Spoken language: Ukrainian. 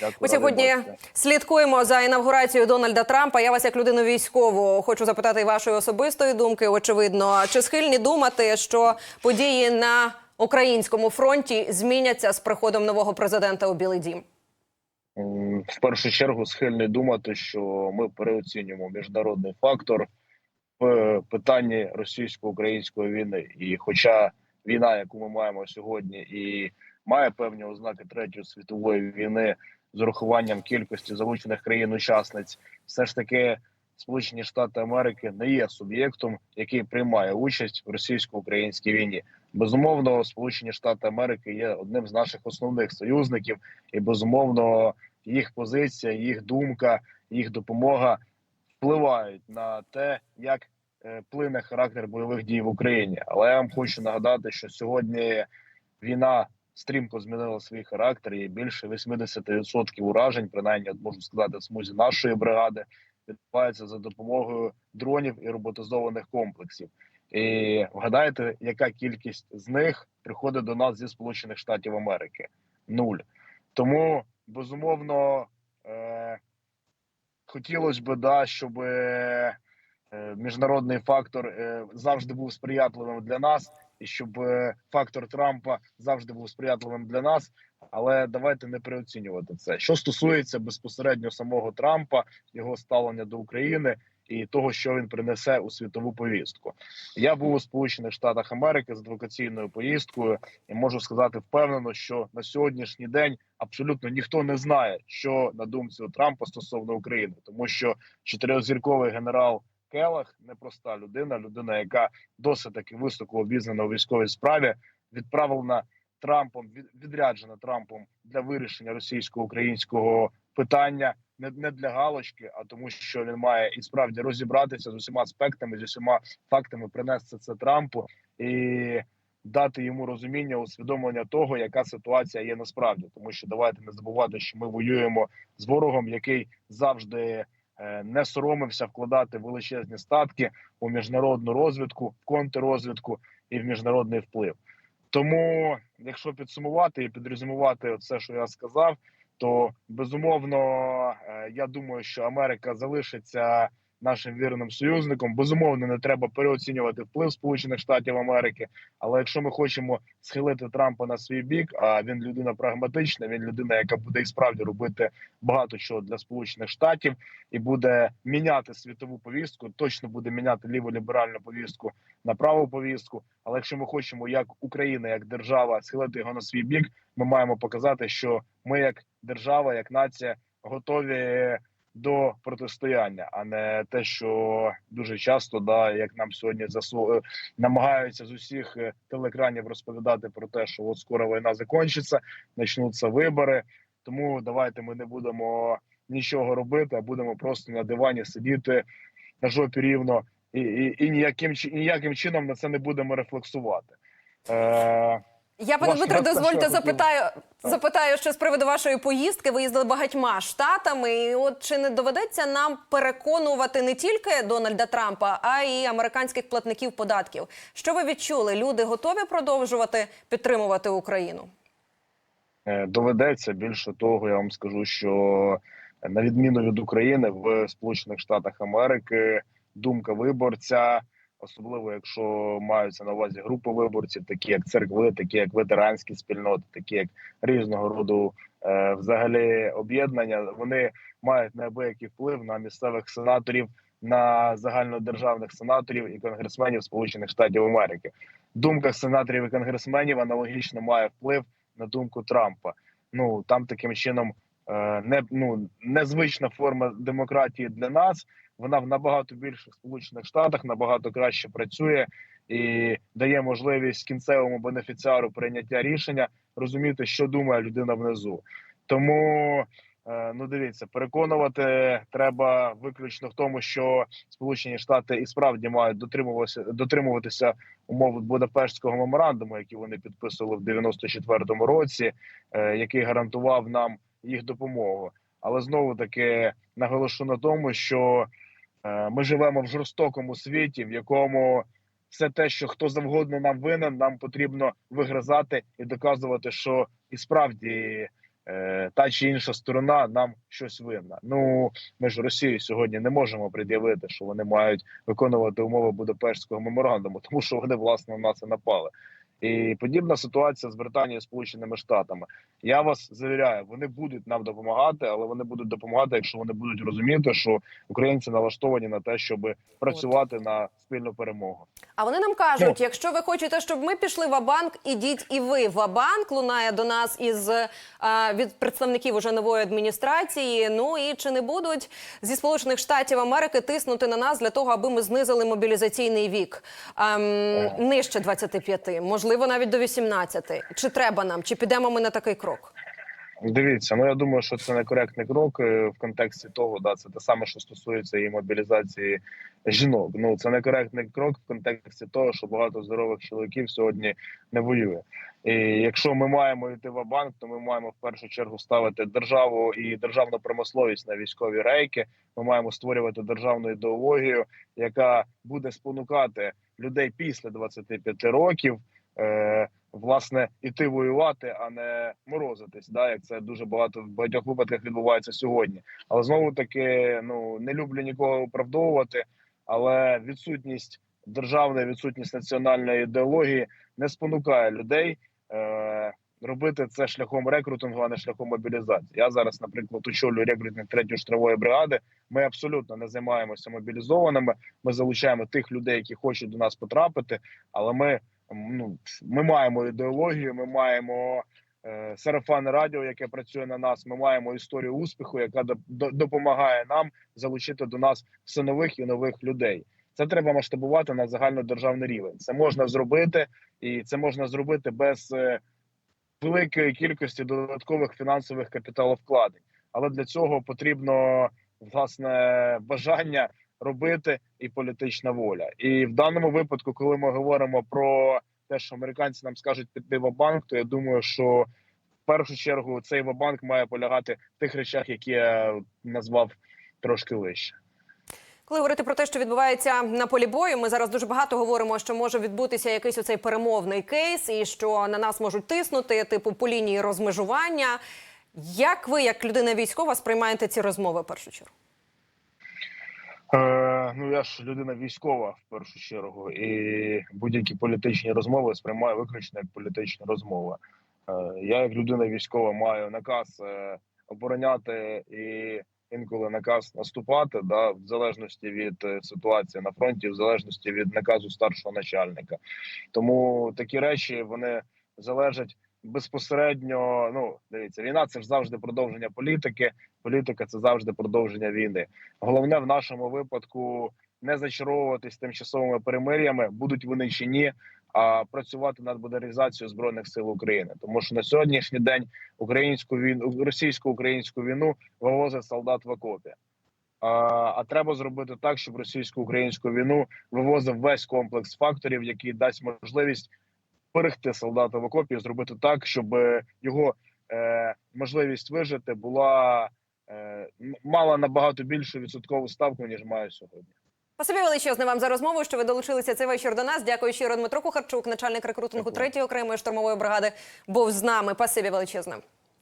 Дякую, Ми сьогодні слідкуємо за інавгурацією Дональда Трампа. Я вас, як людину військову, хочу запитати вашої особистої думки. Очевидно, чи схильні думати, що події на українському фронті зміняться з приходом нового президента у Білий Дім? В першу чергу схильний думати, що ми переоцінюємо міжнародний фактор в питанні російсько-української війни. І хоча війна, яку ми маємо сьогодні, і має певні ознаки третьої світової війни з урахуванням кількості залучених країн-учасниць, все ж таки Сполучені Штати Америки не є суб'єктом, який приймає участь в російсько-українській війні. Безумовно, Сполучені Штати Америки є одним з наших основних союзників, і безумовно їх позиція, їх думка, їх допомога впливають на те, як е, плине характер бойових дій в Україні. Але я вам хочу нагадати, що сьогодні війна стрімко змінила свій характер, і більше 80% уражень, принаймні можу сказати, в смузі нашої бригади, відбувається за допомогою дронів і роботизованих комплексів. І вгадайте, яка кількість з них приходить до нас зі Сполучених Штатів Америки? Нуль. Тому безумовно е, хотілося б, да, щоб е, міжнародний фактор е, завжди був сприятливим для нас, і щоб е, фактор Трампа завжди був сприятливим для нас. Але давайте не переоцінювати це. Що стосується безпосередньо самого Трампа, його ставлення до України і того, що він принесе у світову повістку. Я був у Сполучених Штатах Америки з адвокаційною поїздкою, і можу сказати впевнено, що на сьогоднішній день абсолютно ніхто не знає, що на думці у Трампа стосовно України, тому що чотирьохзірковий генерал Келах непроста людина, людина, яка досить таки високо обізнана у військовій справі, відправлена Трампом, від- відряджена Трампом для вирішення російсько-українського питання. Не, не для галочки, а тому, що він має і справді розібратися з усіма аспектами, з усіма фактами, принести це Трампу і дати йому розуміння, усвідомлення того, яка ситуація є насправді, тому що давайте не забувати, що ми воюємо з ворогом, який завжди не соромився вкладати величезні статки у міжнародну розвідку, в контррозвідку і в міжнародний вплив. Тому, якщо підсумувати і підрезюмувати все, що я сказав, то безумовно е, я думаю, що Америка залишиться нашим вірним союзником. Безумовно, не треба переоцінювати вплив Сполучених Штатів Америки. Але якщо ми хочемо схилити Трампа на свій бік, а він людина прагматична, він людина, яка буде і справді робити багато чого для Сполучених Штатів і буде міняти світову повістку, точно буде міняти ліволіберальну повістку на праву повістку. Але якщо ми хочемо, як Україна, як держава, схилити його на свій бік, ми маємо показати, що ми, як держава, як нація, готові до протистояння, а не те, що дуже часто, да, як нам сьогодні засу... е, намагаються з усіх е, телекранів розповідати про те, що от скоро війна закінчиться, почнуться вибори. Тому давайте ми не будемо нічого робити, а будемо просто на дивані сидіти на жопі рівно і, і, і ніяким і ніяким чином на це не будемо рефлексувати. Е, Я пане що дозвольте запитаю, запитаю ще з приводу вашої поїздки. Ви їздили багатьма штатами. І от чи не доведеться нам переконувати не тільки Дональда Трампа, а й американських платників податків? Що ви відчули? Люди готові продовжувати підтримувати Україну? Е, доведеться. Більше того, я вам скажу, що на відміну від України в Сполучених Штатах Америки думка виборця, особливо якщо маються на увазі групи виборців, такі як церкви, такі як ветеранські спільноти, такі як різного роду е, взагалі об'єднання, вони мають неабиякий вплив на місцевих сенаторів. На загальнодержавних сенаторів і конгресменів Сполучених Штатів Америки думка сенаторів і конгресменів аналогічно має вплив на думку Трампа. Ну там таким чином е, не ну незвична форма демократії для нас. Вона в набагато більших сполучених штатах набагато краще працює і дає можливість кінцевому бенефіціару прийняття рішення розуміти, що думає людина внизу. Тому е, ну дивіться, переконувати треба виключно в тому, що Сполучені Штати і справді мають дотримуватися дотримуватися умов Будапештського меморандуму, які вони підписували в 94-му році, е, який гарантував нам їх допомогу. Але знову таки наголошу на тому, що ми живемо в жорстокому світі, в якому все те, що хто завгодно нам винен, нам потрібно вигризати і доказувати, що і справді е, та чи інша сторона нам щось винна. Ну ми ж Росії сьогодні не можемо пред'явити, що вони мають виконувати умови Будапештського меморандуму, тому що вони власне на нас і напали. І подібна ситуація з Британією Сполученими Штатами. Я вас завіряю, вони будуть нам допомагати, але вони будуть допомагати, якщо вони будуть розуміти, що українці налаштовані на те, щоб працювати на спільну перемогу. А вони нам кажуть: якщо ви хочете, щоб ми пішли в Абанк, ідіть і ви в Абанк. Лунає до нас із е, від представників уже нової адміністрації. Ну і чи не будуть зі сполучених штатів Америки тиснути на нас для того, аби ми знизили мобілізаційний вік ем, нижче 25, можливо, навіть до 18. Чи треба нам, чи підемо ми на такий крок? Дивіться, ну я думаю, що це некоректний крок е, в контексті того, да, це те саме, що стосується і мобілізації жінок. Ну це некоректний крок в контексті того, що багато здорових чоловіків сьогодні не воює. І якщо ми маємо йти в банк, то ми маємо в першу чергу ставити державу і державну промисловість на військові рейки. Ми маємо створювати державну ідеологію, яка буде спонукати людей після 25 років. Е, власне іти воювати, а не морозитись, да як це дуже багато в багатьох випадках відбувається сьогодні. Але знову таки, ну не люблю нікого оправдовувати, але відсутність державної, відсутність національної ідеології не спонукає людей. Е, Робити це шляхом рекрутингу, а не шляхом мобілізації. Я зараз, наприклад, очолюю рекрутинг третьої штрафової бригади. Ми абсолютно не займаємося мобілізованими. Ми залучаємо тих людей, які хочуть до нас потрапити. Але ми ну ми маємо ідеологію, ми маємо е, сарафанне радіо, яке працює на нас. Ми маємо історію успіху, яка до, до, допомагає нам залучити до нас все нових і нових людей. Це треба масштабувати на загальнодержавний рівень. Це можна зробити, і це можна зробити без е, великої кількості додаткових фінансових капіталовкладень. Але для цього потрібно власне бажання робити і політична воля. І в даному випадку, коли ми говоримо про те, що американці нам скажуть піти в банк, то я думаю, що в першу чергу цей банк має полягати в тих речах, які я назвав трошки вище. Коли говорити про те, що відбувається на полі бою, ми зараз дуже багато говоримо, що може відбутися якийсь оцей перемовний кейс, і що на нас можуть тиснути, типу по лінії розмежування. Як ви, як людина військова, сприймаєте ці розмови в першу чергу? Е, ну я ж людина військова в першу чергу, і будь-які політичні розмови сприймаю виключно як політичні розмови. Е, я, як людина військова, маю наказ е, обороняти і інколи наказ наступати, да, в залежності від ситуації на фронті, в залежності від наказу старшого начальника. Тому такі речі вони залежать безпосередньо. Ну дивіться, війна це ж завжди продовження політики. Політика це завжди продовження війни. Головне в нашому випадку не зачаровуватись тимчасовими перемир'ями, будуть вони чи ні. А працювати над модернізацією збройних сил України, тому що на сьогоднішній день українську війну, російсько-українську війну вивозить солдат в окопі. А, а треба зробити так, щоб російсько-українську війну вивозив весь комплекс факторів, який дасть можливість берегти солдата в окопі, і зробити так, щоб його е, можливість вижити була е, мала набагато більшу відсоткову ставку ніж має сьогодні. Спасибі величезне вам за розмову, що ви долучилися цей вечір до нас. Дякую щиро Дмитро Кухарчук, начальник рекрутингу 3-ї окремої штурмової бригади, був з нами. Спасибі величезне.